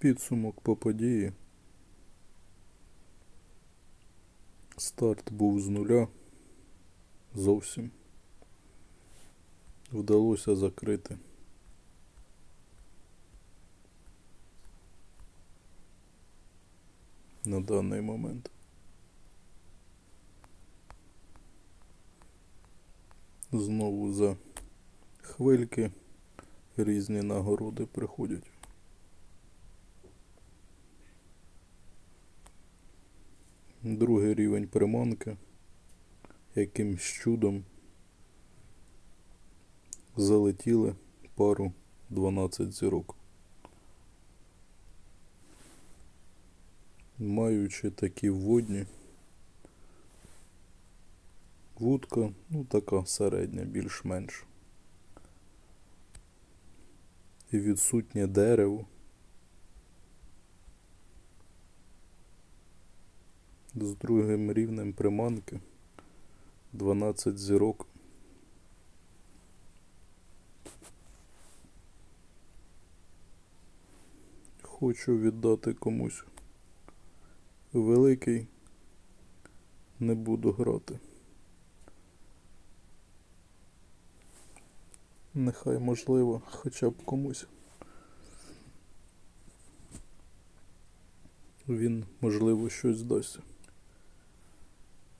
Підсумок по події. Старт був з нуля. Зовсім. Вдалося закрити. На даний момент. Знову за хвильки різні нагороди приходять. Другий рівень приманки. Якимсь чудом залетіли пару 12 зірок. Маючи такі водні. Вудка, ну така середня, більш-менш. І відсутнє дерево. З другим рівнем приманки 12 зірок. Хочу віддати комусь великий, не буду грати. Нехай можливо хоча б комусь. Він, можливо, щось дасть.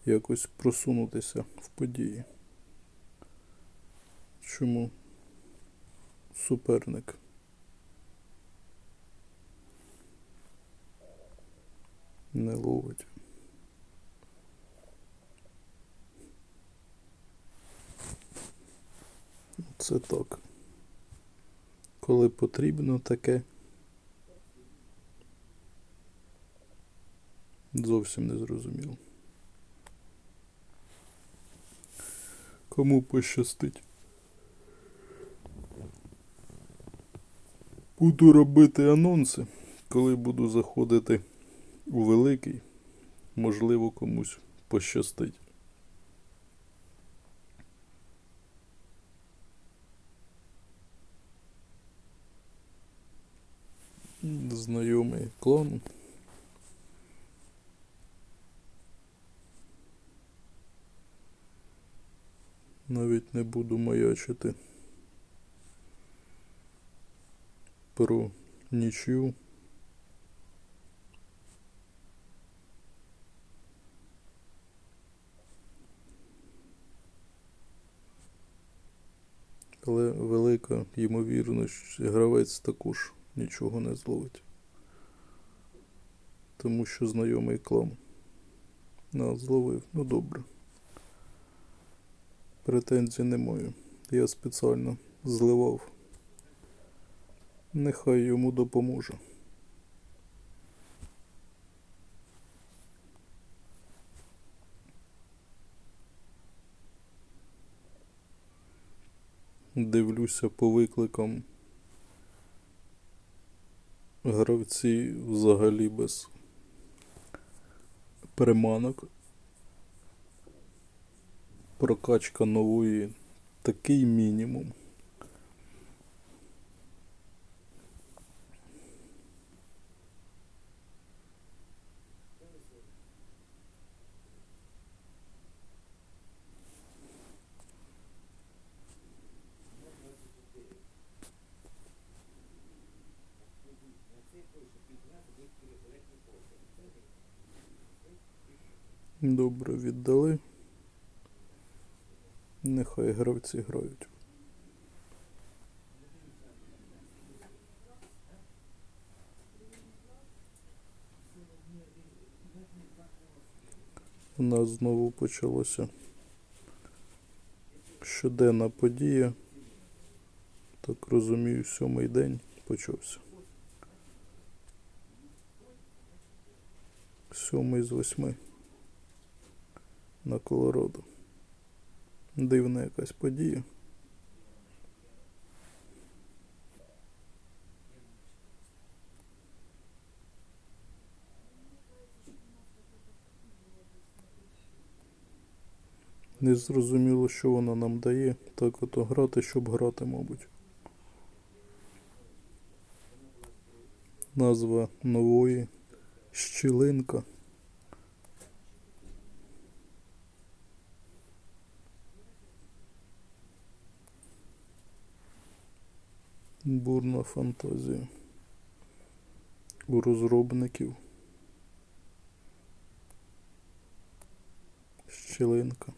Якось просунутися в події. Чому суперник? Не ловить. Це так. Коли потрібно таке. Зовсім не зрозуміло. Кому пощастить. Буду робити анонси, коли буду заходити у великий. Можливо, комусь пощастить. Знайомий клан. Навіть не буду маячити про нічю. Але велика ймовірність, гравець також нічого не зловить. Тому що знайомий клан. На, зловив. Ну добре. Претензій не маю. Я спеціально зливав. Нехай йому допоможе. Дивлюся по викликам. Гравці взагалі без приманок. Прокачка нової такий мінімум. Добре віддали. Нехай гравці грають. У нас знову почалося щоденна подія. Так розумію, сьомий день почався. Сьомий з восьми на Колорадо. Дивна якась подія. Не зрозуміло, що вона нам дає. Так ото грати, щоб грати, мабуть. Назва нової щілинка. Бурна фантазія. У розробників. Щілинка.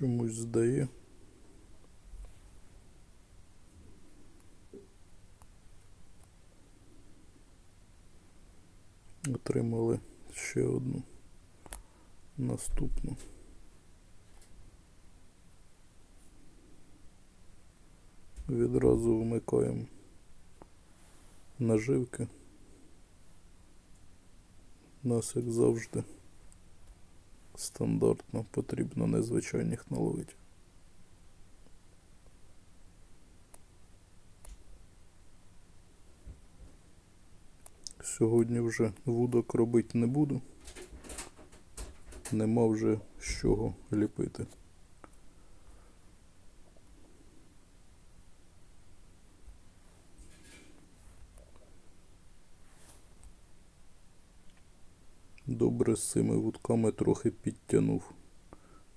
Чомусь здає. Отримали ще одну наступну. Відразу вмикаємо наживки. Нас, як завжди, стандартно потрібно незвичайних наловити. Сьогодні вже вудок робити не буду. Нема вже з чого ліпити. Добре з цими вудками трохи підтягнув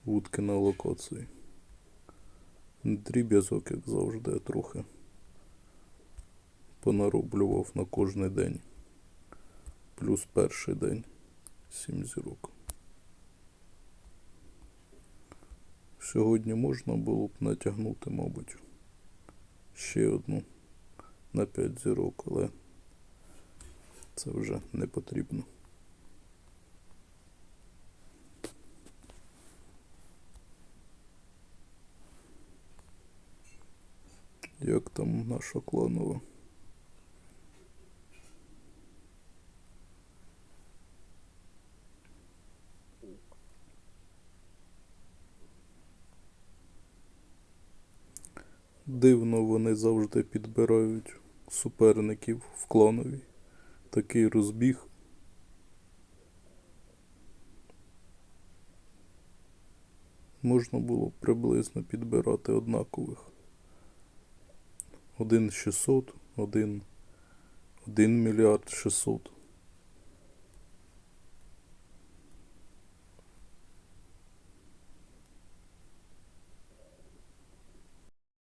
вудки на локації. Дріб'язок, як завжди, я трохи понароблював на кожний день. Плюс перший день 7 зірок. Сьогодні можна було б натягнути, мабуть, ще одну на 5 зірок, але це вже не потрібно. Як там наша кланова? Дивно вони завжди підбирають суперників в кланові. Такий розбіг. Можна було приблизно підбирати однакових. Один 600, один 1 мільярд 600.